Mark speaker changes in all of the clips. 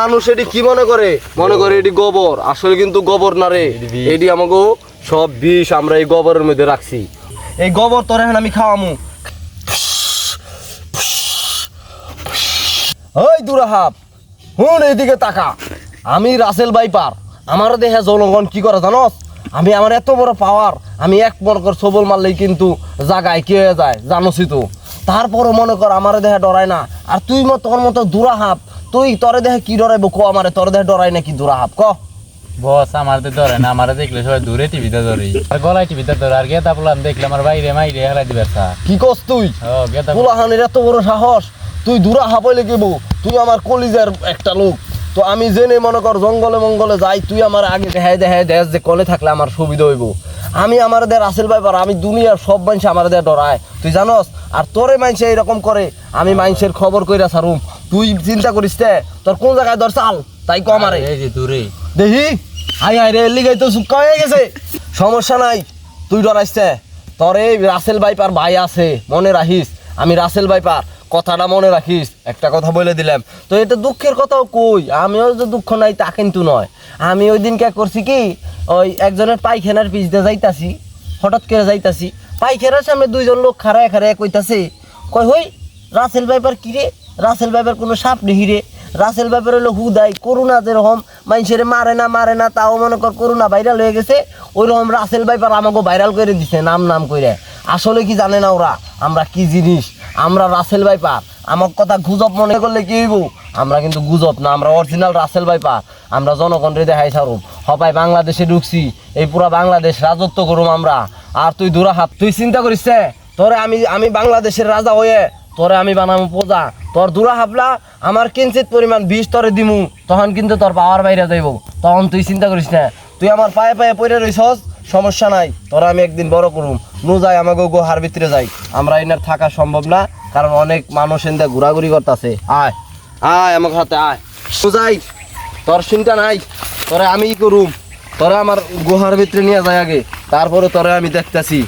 Speaker 1: মানুষ এটি কি মনে করে? মনে করে এটি গোবর। আসলে কিন্তু গোবর না রে। এটি আমাকে সব বিষ আমরা এই গোবরের মধ্যে রাখছি। এই গোবর তোর এখন আমি খাওয়ামু। ওই দুরাহাব হুন এইদিকে তাকা। আমি রাসেল বাইপার। আমার দেহে জনগণ কি করে জানস? আমি আমার এত বড় পাওয়ার আমি এক কর সবল মারলেই কিন্তু জাগায় কি যায়? জানোসই তো। তারপরও মনে কর আমার দেহে ডরায় না। আর তুই মতো তোর মতো দুরাহাব তুই তরে দেহে কি ডরাইব ক আমারে? তোর দেহে ডরাই না কি?
Speaker 2: বস আমার তো ধরে না। আমার দেখলে সবাই দূরে টিভিতে ধরি। আর গলায় টিভিতে ধরে। আর গেতা পোলান দেখলে আমার বাইরে মাইরে হেলাই দিবে
Speaker 1: কি তুই? পোলাহানের এত বড় সাহস। তুই দূরা হাবলে গেব তুই আমার কলিজার একটা লোক। তো আমি জেনে মনে কর জঙ্গলে মঙ্গলে যাই তুই আমার আগে দেখাই দেখাই দেশ যে কলে থাকলে আমার সুবিধা হইব। আমি আমার দের আসল ব্যাপার আমি দুনিয়ার সব মানুষ আমার দের ডরায়। তুই জানস? আর তোরে মানুষে এরকম করে আমি মানুষের খবর কইরা সারুম তুই চিন্তা করিস তে তোর কোন জায়গায় ধর চাল? তাই কম আরে।
Speaker 2: এই যে দূরে।
Speaker 1: দেখি? আই হাই রে লিগাই তো সুক্কা হয়ে গেছে। সমস্যা নাই তুই ডরাইছে তোর এই রাসেল বাইপার ভাই আছে মনে রাখিস। আমি রাসেল বাইপার কথাটা মনে রাখিস, একটা কথা বলে দিলাম। তো এটা দুঃখের কথাও কই? আমিও যে দুঃখ নাই তা কিন্তু নয়। আমি ওই দিন কে করছি কি, ওই একজনের পায়খানার পিছ দিয়ে যাইতাছি, হঠাৎ করে যাইতাছি। পায়খানার সামনে দুইজন লোক খাড়ায় খাড়ায় কইতাছে, কই হই, রাসেল বাইপার কি রে? রাসেল বাইপার কোনো সাপ নেহি রে। রাসেল বাইপার হলো হুদাই করোনা যেরকম। মানুষের মারে না মারে না, তাও মনে কর করোনা ভাইরাল হয়ে গেছে। ওই রকম রাসেল বাইপার আমাকে ভাইরাল করে দিছে, নাম নাম করে আসলে কি জানে না ওরা? আমরা কি জিনিস? আমরা রাসেল বাইপার আমার কথা গুজব মনে করলে কি হইব? আমরা কিন্তু গুজব না, আমরা অরিজিনাল রাসেল বাইপার আমরা জনগণরে দেখাই সারুম। হপাই বাংলাদেশে ঢুকছি, এই পুরা বাংলাদেশ রাজত্ব করুম আমরা। আর তুই দূরা হাত, তুই চিন্তা করিস? তোরে আমি আমি বাংলাদেশের রাজা হয়ে তোরে আমি বানাবো পূজা তোর দূরা হাবলা আমার কিঞ্চিত পরিমাণ বিষ তোরে দিমু। তখন কিন্তু তোর পাওয়ার বাইরে যাইব। তখন তুই চিন্তা করিস না। তুই আমার পায়ে পায়ে পড়ে রইছস। সমস্যা নাই, তোরা আমি একদিন বড় করুম। নু যাই আমাকে গুহার ভিতরে যাই। আমরা এনার থাকা সম্ভব না, কারণ অনেক মানুষ এনতে ঘোরাঘুরি করতেছে। আয় আয় আমার হাতে, আয়। নু যাই, তোর চিন্তা নাই, তোরে আমি করুম। তোরা আমার গুহার ভিতরে নিয়ে যায় আগে, তারপরে তোরে আমি দেখতেছি।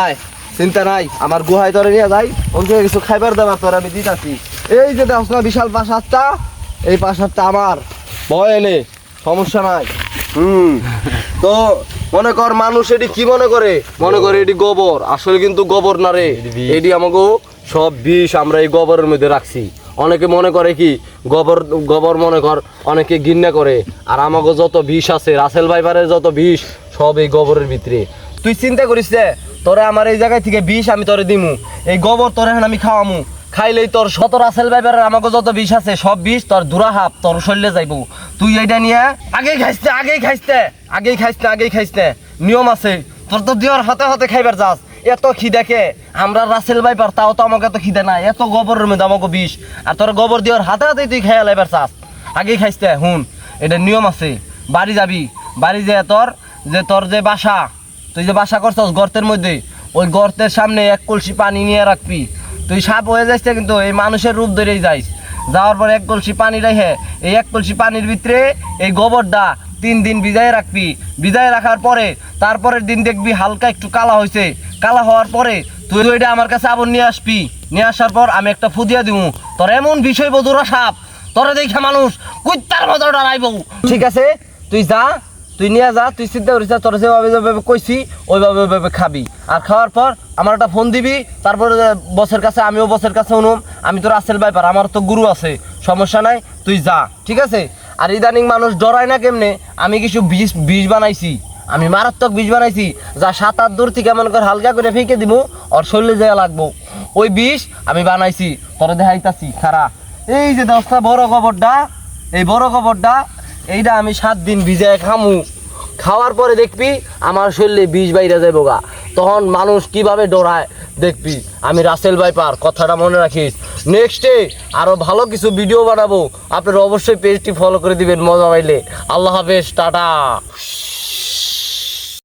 Speaker 1: আয়, চিন্তা নাই, আমার গুহায় তোরে নিয়ে যাই ওখানে কিছু খাইবার দাবার তোরে আমি দিতাছি। এই যে দেখো না, বিশাল পাশারটা এই পাশারটা আমার। ভয় এনে, সমস্যা নাই। হুম, তো মনে কর মানুষ এটি কি মনে করে? মনে করে এটি গোবর। আসলে কিন্তু গোবর না রে।
Speaker 2: এটি।
Speaker 1: আমাকে সব বিষ আমরা এই গোবরের মধ্যে রাখছি। অনেকে মনে করে কি গোবর গোবর মনে কর অনেকে ঘৃণা করে। আর আমাকে যত বিষ আছে রাসেল ভাইবারের যত বিষ সব এই গোবরের ভিতরে। তুই চিন্তা করিস যে তোরে আমার এই জায়গায় থেকে বিষ আমি তোরে দিমু। এই গোবর তোরে আমি খাওয়ামু। খাইলেই তোর শত রাসেল ভাইবারের আমাকে যত বিষ আছে, সব বিষ তোর দুরাহাপ তোর শরীরে যাইব। তুই এইটা নিয়ে আগেই খাইতে আগেই খাইতে আগেই খাইতে আগেই খাইতে নিয়ম আছে, তোর তো দেওয়ার হাতে হাতে খাইবার যাস এত খিদেকে আমরা রাসেল ভাইপার তাও তো আমাকে এত খিদে নাই। এত গোবরের মধ্যে আমাকে বিষ। আর তোর গোবর দেওয়ার হাতে হাতে তুই খাইয়া লাইবার চাস। আগেই খাইতে হুন, এটা নিয়ম আছে। বাড়ি যাবি, বাড়ি যে তোর যে তোর যে বাসা, তুই যে বাসা করছস গর্তের মধ্যে, ওই গর্তের সামনে এক কলসি পানি নিয়ে রাখবি। তুই সাপ হয়ে যাইস কিন্তু এই মানুষের রূপ ধরেই যাইস। যাওয়ার পর এক কলসি পানি রেখে এই এক কলসি পানির ভিতরে এই গোবর দা তিন দিন ভিজায় রাখবি। ভিজায় রাখার পরে তারপরের দিন দেখবি হালকা একটু কালা হয়েছে কালা হওয়ার পরে তুই ওইটা আমার কাছে আবার নিয়ে আসবি। নিয়ে আসার পর আমি একটা ফুদিয়া দিব তোর এমন বিষয় বধুরা সাপ, তোরে দেখে মানুষ কুত্তার মতো ডরাইব ঠিক আছে, তুই যা তুই নিয়ে যা, তুই চিন্তা করিস তোর যেভাবে যেভাবে কইছি, ওইভাবে ওইভাবে খাবি। আর খাওয়ার পর আমার একটা ফোন দিবি, তারপরে বসের কাছে, আমিও বসের কাছে উনুম আমি তো রাসেল ভাইপার, আমার তো গুরু আছে, সমস্যা নাই, তুই যা, ঠিক আছে? আর ইদানিং মানুষ ডরায় না কেমনে? আমি কিছু বিষ বিষ বানাইছি, আমি মারাত্মক বিষ বানাইছি, যা সাত আট দূর থেকে মনে কর হালকা করে ফেঁকে দিব আর শরীরে দেওয়া লাগবো। ওই বিষ আমি বানাইছি, তোরা দেখাইতাছি খারা এই যে দশটা বড় খবরটা এই বড় খবরটা এইটা আমি সাত দিন ভিজায় খামু। খাওয়ার পরে দেখবি আমার শরীরে বিষ বাইরে যাব গা তখন মানুষ কীভাবে ডরায় দেখবি। আমি রাসেল ভাইপার কথাটা মনে রাখিস। নেক্সটে আরও ভালো কিছু ভিডিও বানাবো। আপনারা অবশ্যই পেজটি ফলো করে দিবেন মজা পাইলে। আল্লাহ হাফেজ, টাটা।